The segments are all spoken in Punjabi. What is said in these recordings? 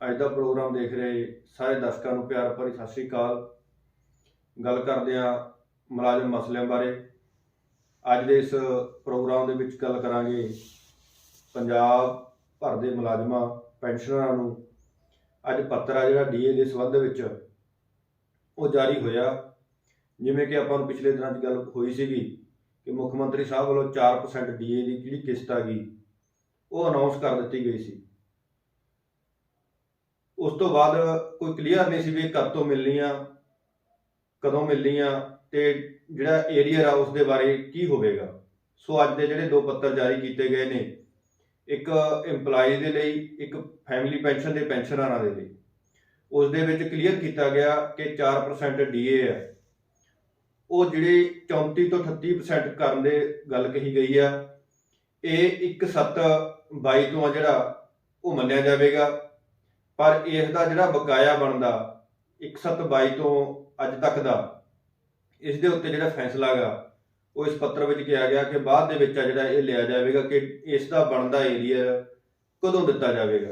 ਅੱਜ ਦਾ ਪ੍ਰੋਗਰਾਮ ਦੇਖ ਰਹੇ ਸਾਰੇ ਦਰਸ਼ਕਾਂ ਨੂੰ ਪਿਆਰ ਭਰੀ ਸਤਿ ਸ੍ਰੀ ਅਕਾਲ। ਗੱਲ ਕਰਦੇ ਹਾਂ ਮੁਲਾਜ਼ਮ ਮਸਲਿਆਂ ਬਾਰੇ। ਅੱਜ ਦੇ ਇਸ ਪ੍ਰੋਗਰਾਮ ਦੇ ਵਿੱਚ ਗੱਲ ਕਰਾਂਗੇ ਪੰਜਾਬ ਭਰ ਦੇ ਮੁਲਾਜ਼ਮਾਂ, ਪੈਨਸ਼ਨਰਾਂ ਨੂੰ। ਅੱਜ ਪੱਤਰ ਆ ਜਿਹੜਾ ਡੀਏ ਦੇ ਸੰਬੰਧ ਵਿੱਚ, ਉਹ ਜਾਰੀ ਹੋਇਆ। ਜਿਵੇਂ ਕਿ ਆਪਾਂ ਨੂੰ ਪਿਛਲੇ ਦਿਨਾਂ 'ਚ ਗੱਲ ਹੋਈ ਸੀਗੀ ਕਿ ਮੁੱਖ ਮੰਤਰੀ ਸਾਹਿਬ ਵੱਲੋਂ 4% ਡੀਏ ਦੀ ਜਿਹੜੀ ਕਿਸ਼ਤ ਆ ਗਈ, ਉਹ ਅਨਾਉਂਸ ਕਰ ਦਿੱਤੀ ਗਈ ਸੀ। ਉਸ ਤੋਂ ਬਾਅਦ ਕੋਈ ਕਲੀਅਰ ਨਹੀਂ ਸੀ ਵੀ ਕਦ ਤੋਂ ਮਿਲਣੀਆਂ ਕਦੋਂ ਮਿਲਣੀਆਂ ਤੇ ਜਿਹੜਾ ਏਰੀਆ ਆ ਉਸ ਦੇ ਬਾਰੇ ਕੀ ਹੋਵੇਗਾ। ਸੋ ਅੱਜ ਦੇ ਜਿਹੜੇ ਦੋ ਪੱਤਰ ਜਾਰੀ ਕੀਤੇ ਗਏ ਨੇ, ਇੱਕ EMPLOYE ਦੇ ਲਈ, ਇੱਕ ਫੈਮਿਲੀ ਪੈਨਸ਼ਨ ਦੇ ਪੈਨਸ਼ਨਰਾਂ ਦੇ ਲਈ। ਉਸ ਦੇ ਵਿੱਚ ਕਲੀਅਰ ਕੀਤਾ ਗਿਆ ਕਿ 4% ਡੀਏ ਹੈ ਉਹ ਜਿਹੜੇ 34 ਤੋਂ 38% ਕਰਨ ਦੇ ਗੱਲ ਕਹੀ ਗਈ ਆ, ਇਹ 1722 ਤੋਂ ਆ ਜਿਹੜਾ ਉਹ ਮੰਨਿਆ ਜਾਵੇਗਾ। ਪਰ ਇਸ ਦਾ ਜਿਹੜਾ ਬਕਾਇਆ ਬਣਦਾ 1722 ਤੋਂ ਅੱਜ ਤੱਕ ਦਾ, ਇਸ ਦੇ ਉੱਤੇ ਜਿਹੜਾ ਫੈਸਲਾ ਗਾ, ਉਹ ਇਸ ਪੱਤਰ ਵਿੱਚ ਕਿਹਾ ਗਿਆ ਕਿ ਬਾਅਦ ਦੇ ਵਿੱਚ ਆ ਜਿਹੜਾ ਇਹ ਲਿਆ ਜਾਵੇਗਾ ਕਿ ਇਸ ਦਾ ਬਣਦਾ ਏਰੀਆ ਕਦੋਂ ਦਿੱਤਾ ਜਾਵੇਗਾ।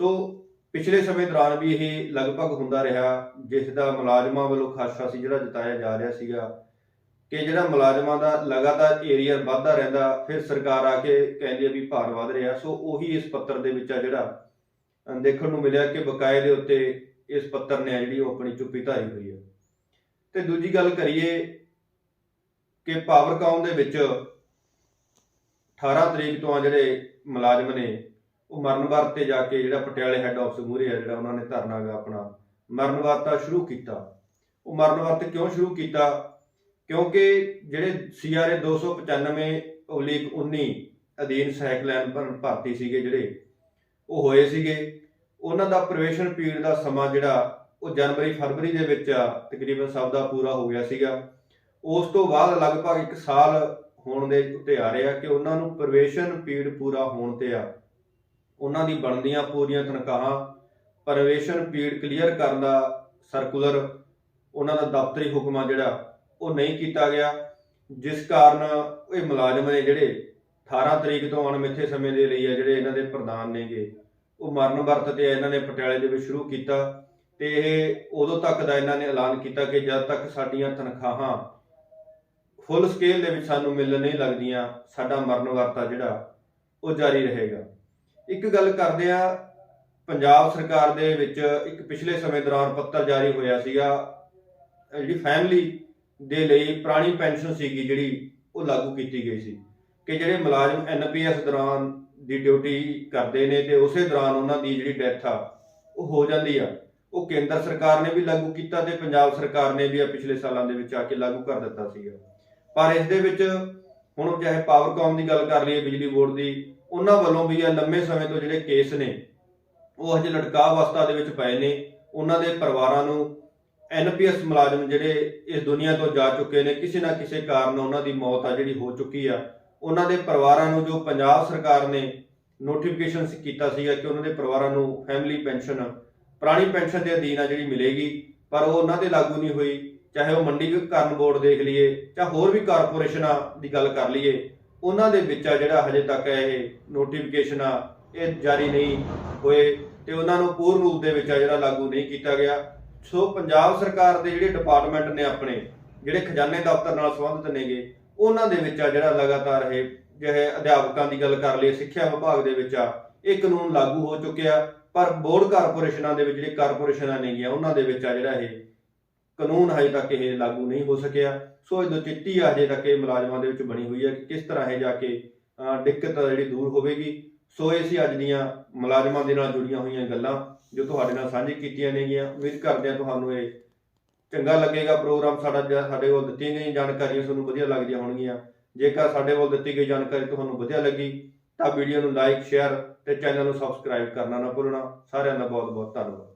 ਸੋ ਪਿਛਲੇ ਸਮੇਂ ਦੌਰਾਨ ਵੀ ਇਹ ਲਗਭਗ ਹੁੰਦਾ ਰਿਹਾ, ਜਿਸ ਦਾ ਮੁਲਾਜ਼ਮਾਂ ਵੱਲੋਂ ਖਾਸਾ ਸੀ ਜਿਹੜਾ ਜਤਾਇਆ ਜਾ ਰਿਹਾ ਸੀਗਾ, ਕਿ ਜਿਹੜਾ ਮੁਲਾਜ਼ਮਾਂ ਦਾ ਲਗਾਤਾਰ ਏਰੀਆ ਵੱਧਦਾ ਰਹਿੰਦਾ, ਫਿਰ ਸਰਕਾਰ ਆ ਕੇ ਕਹਿੰਦੀ ਹੈ ਵੀ ਭਾਰ ਵਧ ਰਿਹਾ। ਸੋ ਉਹੀ ਇਸ ਪੱਤਰ ਦੇ ਵਿੱਚ ਆ ਜਿਹੜਾ ਦੇਖਣ ਨੂੰ ਮਿਲਿਆ ਕਿ ਬਕਾਏ ਦੇ ਉੱਤੇ ਇਸ ਪੱਤਰ ਨੇ ਜਿਹੜੀ ਉਹ ਆਪਣੀ ਚੁੱਪੀ ਧਾਰੀ ਹੋਈ ਹੈ। ਤੇ ਦੂਜੀ ਗੱਲ ਕਰੀਏ ਕਿ ਪਾਵਰਕਾਮ ਦੇ ਵਿੱਚ 18 ਤਰੀਕ ਤੋਂ ਆ ਜਿਹੜੇ ਮੁਲਾਜ਼ਮ ਨੇ, ਉਹ ਮਰਨ ਵਰਤ ਤੇ ਜਾ ਕੇ ਜਿਹੜਾ ਪਟਿਆਲੇ ਹੈੱਡ ਆਫਿਸ ਮੂਹਰੇ ਆ ਜਿਹੜਾ ਉਹਨਾਂ ਨੇ ਧਰਨਾ ਗਾ ਆਪਣਾ, ਮਰਨ ਵਰਤਾ ਸ਼ੁਰੂ ਕੀਤਾ। ਉਹ ਮਰਨ ਵਰਤ ਕਿਉਂ ਸ਼ੁਰੂ ਕੀਤਾ? ਕਿਉਂਕਿ ਜਿਹੜੇ ਸੀਆਰਏ 295 ਓਬਲੀਕ 19 ਅਧੀਨ ਸਹਾਇਕ ਲਾਈਨ ਭਰ- ਭਰਤੀ ਸੀਗੇ ਜਿਹੜੇ ਉਹ ਹੋਏ ਸੀਗੇ। ਉਹਨਾਂ ਦਾ ਪ੍ਰਵੇਸ਼ਨ ਪੀਰੀਅਡ ਦਾ ਸਮਾਂ ਜਿਹੜਾ ਉਹ ਜਨਵਰੀ ਫਰਵਰੀ ਦੇ ਵਿੱਚ ਆ, ਤਕਰੀਬਨ ਸਭ ਦਾ ਪੂਰਾ ਹੋ ਗਿਆ ਸੀਗਾ। ਉਸ ਤੋਂ ਬਾਅਦ ਲਗਭਗ 1 ਸਾਲ ਹੋਣ ਦੇ ਉੱਤੇ ਆ ਰਿਹਾ ਕਿ ਉਹਨਾਂ ਨੂੰ ਪ੍ਰਵੇਸ਼ਨ ਪੀਰੀਅਡ ਪੂਰਾ ਹੋਣ ਤੇ ਆ। ਉਹਨਾਂ ਦੀ ਬਣਦੀਆਂ ਪੂਰੀਆਂ ਤਨਖਾਹਾਂ ਪ੍ਰਵੇਸ਼ਨ ਪੀਰੀਅਡ ਕਲੀਅਰ ਕਰਨ ਦਾ ਸਰਕੂਲਰ ਉਹਨਾਂ ਦਾ ਦਫ਼ਤਰੀ ਹੁਕਮਾ ਜਿਹੜਾ ਉਹ ਨਹੀਂ ਕੀਤਾ ਗਿਆ। ਜਿਸ ਕਾਰਨ ਇਹ ਮੁਲਾਜ਼ਮ ਨੇ ਜਿਹੜੇ 18 ਤਰੀਕ ਤੋਂ ਅਣਮਿੱਥੇ ਸਮੇਂ ਦੇ ਲਈ ਆ ਜਿਹੜੇ ਇਹਨਾਂ ਦੇ ਪ੍ਰਧਾਨ ਨੇਗੇ ਉਹ ਮਰਨ ਵਰਤ ਤੇ ਇਹਨਾਂ ਨੇ ਪਟਿਆਲੇ ਦੇ ਵਿੱਚ ਸ਼ੁਰੂ ਕੀਤਾ ਤੇ ਇਹ ਉਦੋਂ ਤੱਕ ਦਾ ਇਹਨਾਂ ਨੇ ਐਲਾਨ ਕੀਤਾ ਕਿ ਜਦ ਤੱਕ ਸਾਡੀਆਂ ਤਨਖਾਹਾਂ ਫੁੱਲ ਸਕੇਲ ਦੇ ਵਿੱਚ ਸਾਨੂੰ ਮਿਲਣ ਨਹੀਂ ਲੱਗਦੀਆਂ, ਸਾਡਾ ਮਰਨ ਵਰਤਾ ਜਿਹੜਾ, ਉਹ ਜਾਰੀ ਰਹੇਗਾ। ਇੱਕ ਗੱਲ ਕਰਦੇ ਆ ਪੰਜਾਬ ਸਰਕਾਰ ਦੇ ਵਿੱਚ ਇੱਕ ਪਿਛਲੇ ਸਮੇਂ ਦੌਰਾਨ ਪੱਤਰ ਜਾਰੀ ਹੋਇਆ ਸੀਗਾ ਜਿਹੜੀ ਫੈਮਿਲੀ ਦੇ ਲਈ ਪੁਰਾਣੀ ਪੈਨਸ਼ਨ ਸੀਗੀ ਜਿਹੜੀ, ਉਹ ਲਾਗੂ ਕੀਤੀ ਗਈ ਸੀ ਕਿ ਜਿਹੜੇ ਮੁਲਾਜ਼ਮ ਐਨਪੀਐਸ ਦੌਰਾਨ ਦੀ ਡਿਊਟੀ ਕਰਦੇ ਨੇ ਤੇ ਉਸੇ ਦੌਰਾਨ ਉਹਨਾਂ ਦੀ ਜਿਹੜੀ ਡੈਥ ਆ, ਉਹ ਹੋ ਜਾਂਦੀ ਆ। ਉਹ ਕੇਂਦਰ ਸਰਕਾਰ ਨੇ ਵੀ ਲਾਗੂ ਕੀਤਾ ਤੇ ਪੰਜਾਬ ਸਰਕਾਰ ਨੇ ਵੀ ਆ ਪਿਛਲੇ ਸਾਲਾਂ ਦੇ ਵਿੱਚ ਆ ਕੇ ਲਾਗੂ ਕਰ ਦਿੱਤਾ ਸੀਗਾ। ਪਰ ਇਸ ਦੇ ਵਿੱਚ ਹੁਣ ਚਾਹੇ ਪਾਵਰਕਾਮ ਦੀ ਗੱਲ ਕਰ ਲਈਏ, ਬਿਜਲੀ ਬੋਰਡ ਦੀ, ਉਹਨਾਂ ਵੱਲੋਂ ਵੀ ਆ ਲੰਮੇ ਸਮੇਂ ਤੋਂ ਜਿਹੜੇ ਕੇਸ ਨੇ, ਉਹ ਹਜੇ ਲਟਕਾਅ ਅਵਸਥਾ ਦੇ ਵਿੱਚ ਪਏ ਨੇ। ਉਹਨਾਂ ਦੇ ਪਰਿਵਾਰਾਂ ਨੂੰ ਐਨਪੀਐਸ ਮੁਲਾਜ਼ਮ ਜਿਹੜੇ ਇਸ ਦੁਨੀਆ ਤੋਂ ਜਾ ਚੁੱਕੇ ਨੇ, ਕਿਸੇ ਨਾ ਕਿਸੇ ਕਾਰਨ ਉਹਨਾਂ ਦੀ ਮੌਤ ਆ ਜਿਹੜੀ ਹੋ ਚੁੱਕੀ ਆ। ਉਹਨਾਂ ਦੇ ਪਰਿਵਾਰਾਂ ਨੂੰ ਜੋ ਪੰਜਾਬ ਸਰਕਾਰ ਨੇ ਨੋਟੀਫਿਕੇਸ਼ਨ ਕੀਤਾ ਸੀਗਾ ਕਿ ਉਹਨਾਂ ਦੇ ਪਰਿਵਾਰਾਂ ਨੂੰ ਫੈਮਿਲੀ ਪੈਨਸ਼ਨ ਪੁਰਾਣੀ ਪੈਨਸ਼ਨ ਦੇ ਅਧੀਨ ਆ ਜਿਹੜੀ ਮਿਲੇਗੀ, ਪਰ ਉਹ ਉਹਨਾਂ ਤੇ ਲਾਗੂ ਨਹੀਂ ਹੋਈ। ਚਾਹੇ ਉਹ ਮੰਡੀਕਰਨ ਬੋਰਡ ਦੇਖ ਲਈਏ, ਜਾਂ ਹੋਰ ਵੀ ਕਾਰਪੋਰੇਸ਼ਨਾਂ ਦੀ ਗੱਲ ਕਰ ਲਈਏ, ਉਹਨਾਂ ਦੇ ਵਿੱਚ ਆ ਜਿਹੜਾ ਹਜੇ ਤੱਕ ਇਹ ਨੋਟੀਫਿਕੇਸ਼ਨ ਆ, ਇਹ ਜਾਰੀ ਨਹੀਂ ਹੋਏ ਤੇ ਉਹਨਾਂ ਨੂੰ ਪੂਰਨ ਰੂਪ ਦੇ ਵਿੱਚ ਆ ਜਿਹੜਾ ਲਾਗੂ ਨਹੀਂ ਕੀਤਾ ਗਿਆ। ਸੋ ਪੰਜਾਬ ਸਰਕਾਰ ਦੇ ਜਿਹੜੇ ਡਿਪਾਰਟਮੈਂਟ ਨੇ ਆਪਣੇ, ਜਿਹੜੇ ਖਜ਼ਾਨੇ ਦਫ਼ਤਰ ਨਾਲ ਸੰਬੰਧਿਤ ਨੇਗੇ ਉਹਨਾਂ ਦੇ ਵਿੱਚ ਆ ਜਿਹੜਾ ਲਗਾਤਾਰ ਇਹ ਜਿਹੇ ਅਧਿਆਪਕਾਂ ਦੀ ਗੱਲ ਕਰ ਲਈਏ, ਸਿੱਖਿਆ ਵਿਭਾਗ ਦੇ ਵਿੱਚ ਆ, ਇਹ ਕਾਨੂੰਨ ਲਾਗੂ ਹੋ ਚੁੱਕਿਆ, ਪਰ ਬੋਰਡ ਕਾਰਪੋਰੇਸ਼ਨਾਂ ਦੇ ਵਿੱਚ ਜਿਹੜੇ ਕਾਰਪੋਰੇਸ਼ਨਾਂ ਨੇਗੀਆਂ, ਉਹਨਾਂ ਦੇ ਵਿੱਚ ਆ ਜਿਹੜਾ ਇਹ ਕਾਨੂੰਨ ਹਜੇ ਤੱਕ ਇਹ ਲਾਗੂ ਨਹੀਂ ਹੋ ਸਕਿਆ। ਸੋ ਇਹ ਦੁਚਿੱਤੀ ਆ ਹਜੇ ਤੱਕ ਇਹ ਮੁਲਾਜ਼ਮਾਂ ਦੇ ਵਿੱਚ ਬਣੀ ਹੋਈ ਹੈ ਕਿ ਕਿਸ ਤਰ੍ਹਾਂ ਇਹ ਜਾ ਕੇ ਦਿੱਕਤ ਜਿਹੜੀ ਦੂਰ ਹੋਵੇਗੀ। ਸੋ ਇਹ ਸੀ ਅੱਜ ਦੀਆਂ ਮੁਲਾਜ਼ਮਾਂ ਦੇ ਨਾਲ ਜੁੜੀਆਂ ਹੋਈਆਂ ਗੱਲਾਂ ਜੋ ਤੁਹਾਡੇ ਨਾਲ ਸਾਂਝੀ ਕੀਤੀਆਂ ਨੇਗੀਆਂ। ਉਮੀਦ ਕਰਦੇ ਹਾਂ ਤੁਹਾਨੂੰ ਇਹ ਚੰਗਾ ਲੱਗੇਗਾ ਪ੍ਰੋਗਰਾਮ ਸਾਡਾ ਜਿਹੜਾ ਸਾਡੇ ਵੱਲ ਦਿੱਤੀਆਂ ਗਈਆਂ ਜਾਣਕਾਰੀਆਂ ਤੁਹਾਨੂੰ ਵਧੀਆ ਲੱਗਦੀਆਂ ਹੋਣਗੀਆਂ। ਜੇਕਰ ਸਾਡੇ ਵੱਲ ਦਿੱਤੀ ਗਈ ਜਾਣਕਾਰੀ ਤੁਹਾਨੂੰ ਵਧੀਆ ਲੱਗੀ, ਤਾਂ ਵੀਡੀਓ ਨੂੰ ਲਾਈਕ ਸ਼ੇਅਰ ਤੇ ਚੈਨਲ ਨੂੰ ਸਬਸਕ੍ਰਾਈਬ ਕਰਨਾ ਨਾ ਭੁੱਲਣਾ। ਸਾਰਿਆਂ ਦਾ ਬਹੁਤ ਬਹੁਤ ਧੰਨਵਾਦ।